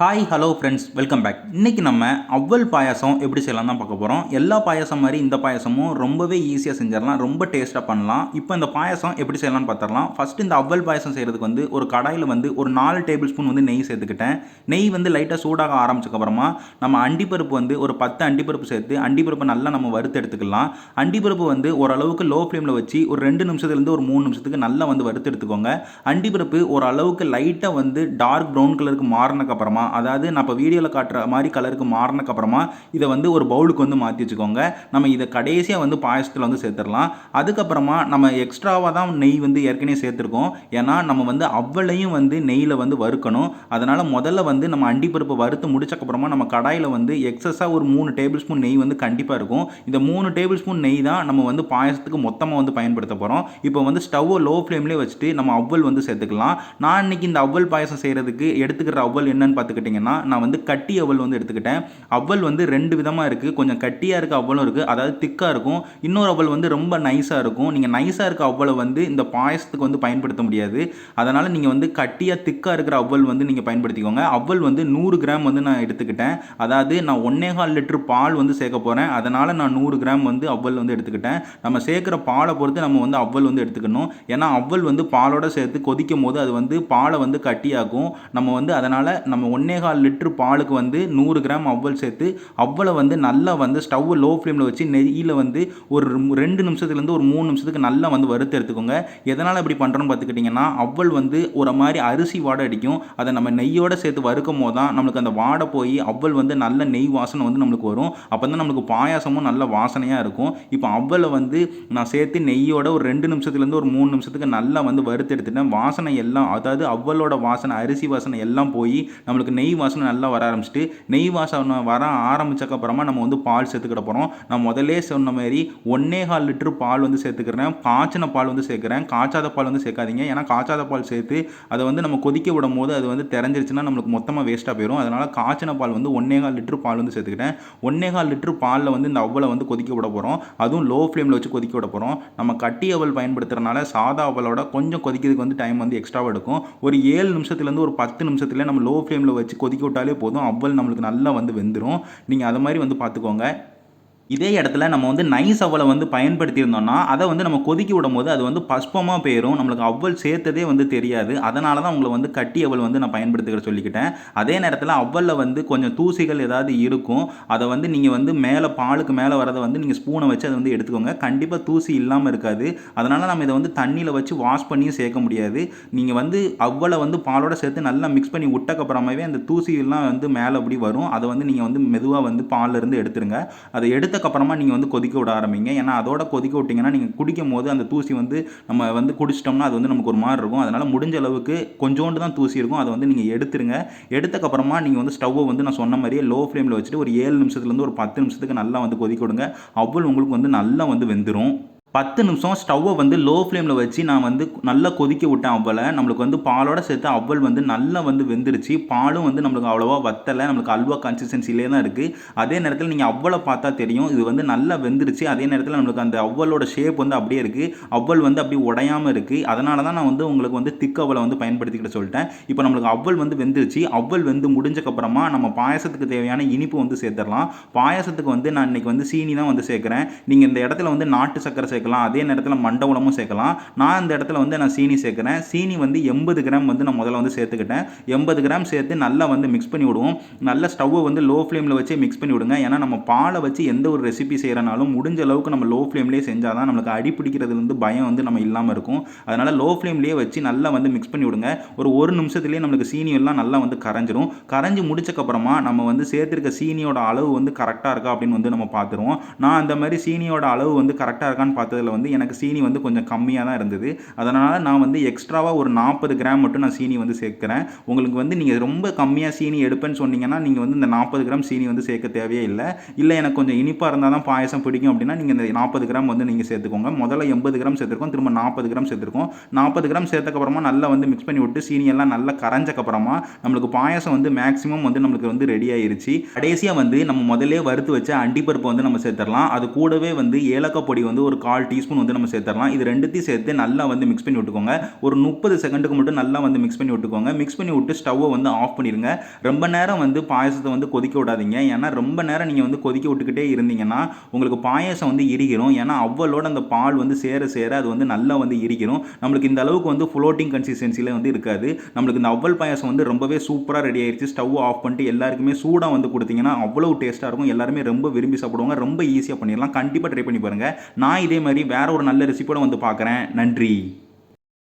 Hi hello friends welcome back இன்றைக்கி நம்ம அவ்வல் பாயாசம் எப்படி செய்யலாம் தான் பார்க்க போகிறோம் எல்லா பாயாசம் மாதிரி இந்த பாயாசமும் ரொம்பவே ஈஸியாக செஞ்சிடலாம். ரொம்ப டேஸ்ட்டாக பண்ணலாம். இப்போ இந்த பாயாசம் எப்படி செய்யலாம்னு பார்த்துடலாம். ஃபஸ்ட்டு இந்த அவ்வல் பாயாசம் செய்கிறதுக்கு வந்து ஒரு கடாயில் வந்து ஒரு நாலு டேபிள் ஸ்பூன் வந்து நெய் சேர்த்துக்கிட்டேன். நெய் வந்து லைட்டாக சூடாக ஆரம்பிச்சக்கப்புறமா நம்ம அண்டிப்பருப்பு வந்து ஒரு பத்து அண்டிப்பருப்பு சேர்த்து அண்டிப்பருப்பு நல்லா நம்ம வறுத்து எடுத்துக்கலாம். அண்டிப்பருப்பு வந்து ஓரளவுக்கு லோ ஃப்ளேமில் வச்சு ஒரு ரெண்டு நிமிஷத்துலேருந்து ஒரு மூணு நிமிஷத்துக்கு நல்லா வந்து வறுத்து எடுத்துக்கோங்க. அண்டிப்பருப்பு ஓரளவுக்கு லைட்டாக வந்து டார்க் ப்ரௌன் கலருக்கு மாறினக்கப்புறமா அதாவது நான் இப்போ வீடியோவில் காட்டுற மாதிரி கலருக்கு மாறினக்கப்புறமா இதை வந்து ஒரு பவுலுக்கு வந்து மாற்றி வச்சுக்கோங்க. நம்ம இதை கடைசியாக வந்து பாயசத்தில் வந்து சேர்த்துடலாம். அதுக்கப்புறமா நம்ம எக்ஸ்ட்ராவாக தான் நெய் வந்து ஏற்கனவே சேர்த்துருக்கோம். ஏன்னா நம்ம வந்து அவ்வளையும் வந்து நெய்யில் வந்து வறுக்கணும். அதனால் முதல்ல வந்து நம்ம அண்டிப்பருப்பு வறுத்து முடிச்சக்கப்புறமா நம்ம கடாயில் வந்து எக்ஸஸாக ஒரு மூணு டேபிள் ஸ்பூன் நெய் வந்து கண்டிப்பாக இருக்கும். இந்த மூணு டேபிள் ஸ்பூன் நெய் தான் நம்ம வந்து பாயசத்துக்கு மொத்தமாக வந்து பயன்படுத்த போகிறோம் இப்போ வந்து ஸ்டவ்வை லோ ஃப்ளேம்லேயே வச்சுட்டு நம்ம அவ்வல் வந்து சேர்த்துக்கலாம். நான் இன்றைக்கி இந்த அவ்வல் பாயசம் செய்கிறதுக்கு எடுத்துக்கிற அவ்வல் என்னன்னு எடுத்துக்கிட்டிங்கன்னா நான் வந்து கட்டி அவ்வல் வந்து எடுத்துக்கிட்டேன். அவ்வல் வந்து ரெண்டு விதமாக இருக்குது கொஞ்சம் கட்டியாக இருக்க அவ்வளோ இருக்குது அதாவது திக்காக இருக்கும். இன்னொரு அவ்வல் வந்து ரொம்ப நைஸாக இருக்கும். நீங்கள் நைஸாக இருக்க அவ்வளோ வந்து இந்த பாயசத்துக்கு வந்து பயன்படுத்த முடியாது. அதனால் நீங்கள் வந்து கட்டியாக திக்காக இருக்கிற அவ்வல் வந்து நீங்கள் பயன்படுத்திக்கோங்க. அவ்வல் வந்து நூறு கிராம் வந்து நான் எடுத்துக்கிட்டேன். அதாவது நான் ஒன்னே கால் லிட்டர் பால் வந்து சேர்க்க போகிறேன் அதனால் நான் நூறு கிராம் வந்து அவ்வல் வந்து எடுத்துக்கிட்டேன். நம்ம சேர்க்குற பாலை பொறுத்து நம்ம வந்து அவ்வல் வந்து எடுத்துக்கணும். ஏன்னா அவ்வல் வந்து பாலோட சேர்த்து கொதிக்கும் போது அது வந்து பாலை வந்து கட்டியாகும் நம்ம வந்து அதனால் நம்ம ஒன்னே கால் லிட்ரு பாலுக்கு வந்து நூறு கிராம் அவ்வல் சேர்த்து அவ்வளோ வந்து நல்லா வந்து ஸ்டவ் லோ ஃப்ளேமில் வச்சு நெய்யில் வந்து ஒரு ரெண்டு நிமிஷத்துலேருந்து ஒரு மூணு நிமிஷத்துக்கு நல்லா வந்து வறுத்து எடுத்துக்கோங்க. எதனால் இப்படி பண்ணுறோன்னு பார்த்துக்கிட்டிங்கன்னா அவ்வள் வந்து ஒரு மாதிரி அரிசி வாடை அடிக்கும். அதை நம்ம நெய்யோடு சேர்த்து வறுக்கும் போது தான் நம்மளுக்கு அந்த வாடை போய் அவ்வல் வந்து நல்ல நெய் வாசனை வந்து நம்மளுக்கு வரும். அப்போ தான் நம்மளுக்கு பாயாசமும் நல்ல வாசனையாக இருக்கும். இப்போ அவ்வளை வந்து நான் சேர்த்து நெய்யோட ஒரு ரெண்டு நிமிஷத்துலேருந்து ஒரு மூணு நிமிஷத்துக்கு நல்லா வந்து வறுத்து எடுத்துட்டேன். வாசனை எல்லாம் அதாவது அவ்வளோட வாசனை அரிசி வாசனை எல்லாம் போய் நம்மளுக்கு நெய் வாசனை நல்லா வர ஆரம்பிச்சிட்டு நெய் வாசனை வர ஆரம்பிச்சக்கப்புறமா நம்ம வந்து பால் சேர்த்துக்கிட போகிறோம் நான் முதல்லே சொன்ன மாதிரி ஒன்னே கால் லிட்டர் பால் வந்து சேர்த்துக்கிறேன். காய்ச்சின பால் வந்து சேர்க்குறேன். காய்ச்சாத பால் வந்து சேர்க்காதீங்க. ஏன்னா காய்ச்சாத பால் சேர்த்து அதை வந்து நம்ம கொதிக்க விடும் போது அது வந்து தெரிஞ்சிருச்சுன்னா நம்மளுக்கு மொத்தமாக வேஸ்ட்டாக போயிடும் அதனால் காய்ச்சின பால் வந்து ஒன்னே கால் லிட்டர் பால் வந்து சேர்த்துக்கிட்டேன். ஒன்னே கால் லிட்டர் பாலில் வந்து இந்த அவ்வளை வந்து கொதிக்க விட போகிறோம் அதுவும் லோ ஃப்ளேமில் வச்சு கொதிக்க விட போகிறோம் நம்ம கட்டி அவல் பயன்படுத்துறதுனால சாதா அவலோட கொஞ்சம் கொதிக்கிறதுக்கு வந்து டைம் வந்து எக்ஸ்ட்ராவாக எடுக்கும். ஒரு ஏழு நிமிஷத்துலேருந்து ஒரு பத்து நிமிஷத்துல நம்ம லோ ஃப்ளேமில் வச்சு கொதிக்க விட்டாலே போதும். அவ்வளோ நம்மளுக்கு நல்லா வந்து வெந்துடும் நீங்கள் அதை மாதிரி வந்து பார்த்துக்கோங்க இதே இடத்துல நம்ம வந்து நைஸ் அவலை வந்து பயன்படுத்தியிருந்தோம்னா அதை வந்து நம்ம கொதிக்க விடும் போது அது வந்து பஸ்பமாக போயிடும் நம்மளுக்கு அவ்வல் சேர்த்ததே வந்து தெரியாது. அதனால தான் உங்களை வந்து கட்டி அவல் வந்து நான் பயன்படுத்துகிற சொல்லிக்கிட்டேன். அதே நேரத்தில் அவ்வலில் வந்து கொஞ்சம் தூசிகள் ஏதாவது இருக்கும். அதை வந்து நீங்கள் வந்து மேலே பாலுக்கு மேலே வரதை வந்து நீங்கள் ஸ்பூனை வச்சு அதை வந்து எடுத்துக்கோங்க. கண்டிப்பாக தூசி இல்லாமல் இருக்காது. அதனால் நம்ம இதை வந்து தண்ணியில் வச்சு வாஷ் பண்ணியும் சேர்க்க முடியாது. நீங்கள் வந்து அவ்வளோ வந்து பாலோட சேர்த்து நல்லா மிக்ஸ் பண்ணி விட்டக்கப்புறமாவே அந்த தூசியெல்லாம் வந்து மேலே அப்படி வரும். அதை வந்து நீங்கள் வந்து மெதுவாக வந்து பாலில் இருந்து எடுத்துருங்க. அதை எடுத்தக்கப்புறமா நீங்கள் வந்து கொதிக்க விட ஆரம்பிங்க. ஏன்னா அதோட கொதிக்க விட்டிங்கன்னா நீங்கள் குடிக்கும் போது அந்த தூசி வந்து நம்ம வந்து குடிச்சிட்டோம்னா அது வந்து நமக்கு ஒரு மாதிரி இருக்கும். அதனால் முடிஞ்ச அளவுக்கு கொஞ்சோண்டு தான் தூசி இருக்கும். அதை வந்து நீங்கள் எடுத்துருங்க. எடுத்தக்கப்புறமா நீங்கள் வந்து ஸ்டவ்வை வந்து நான் சொன்ன மாதிரியே லோ ஃப்ளேமில் வச்சுட்டு ஒரு ஏழு நிமிஷத்துலேருந்து ஒரு பத்து நிமிஷத்துக்கு நல்லா வந்து கொதிக்க விடுங்க. அவ்வளோ உங்களுக்கு வந்து நல்லா வந்து வெந்துடும் பத்து நிமிஷம் ஸ்டவ்வை வந்து லோ ஃப்ளேமில் வச்சு நான் வந்து நல்லா கொதிக்க விட்டேன் அவ்வளோ. நம்மளுக்கு வந்து பாலோட சேர்த்து அவ்வல் வந்து நல்லா வந்து வெந்துருச்சு. பாலும் வந்து நம்மளுக்கு அவ்வளோவா வத்தலை நம்மளுக்கு அல்வா கன்சிஸ்டன்சிலே தான் இருக்குது அதே நேரத்தில் நீங்கள் அவ்வளோ பார்த்தா தெரியும். இது வந்து நல்லா வெந்துருச்சு. அதே நேரத்தில் நம்மளுக்கு அந்த அவ்வளோட ஷேப் வந்து அப்படியே இருக்குது அவ்வல் வந்து அப்படி உடையாமல் இருக்குது அதனால தான் நான் வந்து உங்களுக்கு வந்து திக் அவ்வளை வந்து பயன்படுத்திக்கிட்ட சொல்லிட்டேன். இப்போ நம்மளுக்கு அவ்வல் வந்து வெந்துருச்சு. அவ்வல் வெந்து முடிஞ்சக்கப்புறமா நம்ம பாயசத்துக்கு தேவையான இனிப்பு வந்து சேர்த்துடலாம். பாயசத்துக்கு வந்து நான் இன்னைக்கு வந்து சீனி தான் வந்து சேர்க்குறேன். நீங்கள் இந்த இடத்துல வந்து நாட்டு சக்கரை சேர்க்கலாம். சேர்க்கலாம். அதே நேரத்தில் மண்டவளமும் சேர்க்கலாம். நான் இந்த இடத்துல வந்து நான் சீனி சேர்க்குறேன். சீனி வந்து எண்பது கிராம் வந்து நான் முதல்ல வந்து சேர்த்துக்கிட்டேன். எண்பது கிராம் சேர்த்து நல்லா வந்து மிக்ஸ் பண்ணி விடுவோம். நல்ல ஸ்டவ்வை வந்து லோ ஃப்ளேமில் வச்சு மிக்ஸ் பண்ணி விடுங்க. ஏன்னா நம்ம பாலை வச்சு எந்த ஒரு ரெசிபி செய்கிறனாலும் முடிஞ்ச அளவுக்கு நம்ம லோ ஃப்ளேம்லேயே செஞ்சால் தான் நம்மளுக்கு அடி பிடிக்கிறது வந்து பயம் வந்து நம்ம இல்லாமல் இருக்கும். அதனால் லோ ஃப்ளேம்லேயே வச்சு நல்லா வந்து மிக்ஸ் பண்ணி விடுங்க. ஒரு ஒரு நிமிஷத்துலேயே நம்மளுக்கு சீனி எல்லாம் நல்லா வந்து கரைஞ்சிரும். கரைஞ்சி முடிச்சக்கப்புறமா நம்ம வந்து சேர்த்துருக்க சீனியோட அளவு வந்து கரெக்டாக இருக்கா அப்படின்னு வந்து நம்ம பார்த்துருவோம். நான் அந்த மாதிரி சீனியோட அளவு வந்து கரெக்டாக இருக்கான்னு பார்த்ததில் வந்து எனக்கு சீனி வந்து கொஞ்சம் கம்மியாக தான் இருந்தது. அதனால் நான் வந்து எக்ஸ்ட்ராவாக ஒரு நாற்பது கிராம் மட்டும் நான் சீனி வந்து சேர்க்குறேன். உங்களுக்கு வந்து நீங்கள் ரொம்ப கம்மியாக சீனி எடுப்பேன்னு சொன்னீங்கன்னா நீங்கள் வந்து இந்த நாற்பது கிராம் சீனி வந்து சேர்க்க தேவையே இல்லை. இல்லை எனக்கு கொஞ்சம் இனிப்பாக இருந்தால் தான் பாயசம் பிடிக்கும் அப்படின்னா நீங்கள் இந்த நாற்பது கிராம் வந்து நீங்கள் சேர்த்துக்கோங்க. முதல்ல எண்பது கிராம் சேர்த்துருக்கோம் திரும்ப நாற்பது கிராம் சேர்த்துருக்கோம். நாற்பது கிராம் சேர்த்தக்கப்புறமா நல்லா வந்து மிக்ஸ் பண்ணி விட்டு சீனியெல்லாம் நல்லா கரைஞ்சக்கப்புறமா நம்மளுக்கு பாயசம் வந்து மேக்ஸிமம் வந்து நம்மளுக்கு வந்து ரெடி ஆயிருச்சு. கடைசியாக வந்து நம்ம முதல்ல வறுத்து வச்ச அண்டிப்பருப்பு வந்து நம்ம சேர்த்துடலாம். அது கூடவே வந்து ஏலக்காய் பொடி வந்து ஒரு கால் டீஸ்பூன் வந்து நம்ம சேர்த்துடலாம். இது ரெண்டுத்தையும் சேர்த்து நல்லா வந்து மிக்ஸ் பண்ணி விட்டுக்கோங்க. ஒரு முப்பது செகண்டுக்கு மட்டும் நல்லா வந்து மிக்ஸ் பண்ணி விட்டுக்கோங்க. மிக்ஸ் பண்ணி விட்டு ஸ்டவ்வை வந்து ஆஃப் பண்ணிடுங்க ரொம்ப நேரம் வந்து பாயசத்தை வந்து கொதிக்க விடாதீங்க. ஏன்னா ரொம்ப நேரம் நீங்கள் வந்து கொதிக்க விட்டுக்கிட்டே இருந்தீங்கன்னா உங்களுக்கு பாயசம் வந்து இரிக்கிறோம் ஏன்னா அவ்வளோட அந்த பால் வந்து சேர சேர அது வந்து நல்லா வந்து இரிக்கிறோம் நம்மளுக்கு இந்த அளவுக்கு வந்து ஃப்ளோட்டிங் கன்சிஸ்டன்சியில் வந்து இருக்காது. நம்மளுக்கு இந்த அவ்வல் பாயசம் வந்து ரொம்பவே சூப்பராக ரெடி ஆயிடுச்சு ஸ்டவ் ஆஃப் பண்ணிட்டு எல்லாருக்குமே சூடாக வந்து கொடுத்தீங்கன்னா அவ்வளோ டேஸ்ட்டாக இருக்கும். எல்லாருமே ரொம்ப விரும்பி சாப்பிடுவாங்க. ரொம்ப ஈஸியாக பண்ணிடலாம். கண்டிப்பாக ட்ரை பண்ணி பாருங்கள் நான் இதே மாதிரி வேற ஒரு நல்ல ரெசிபியோட வந்து பார்க்குறேன். நன்றி.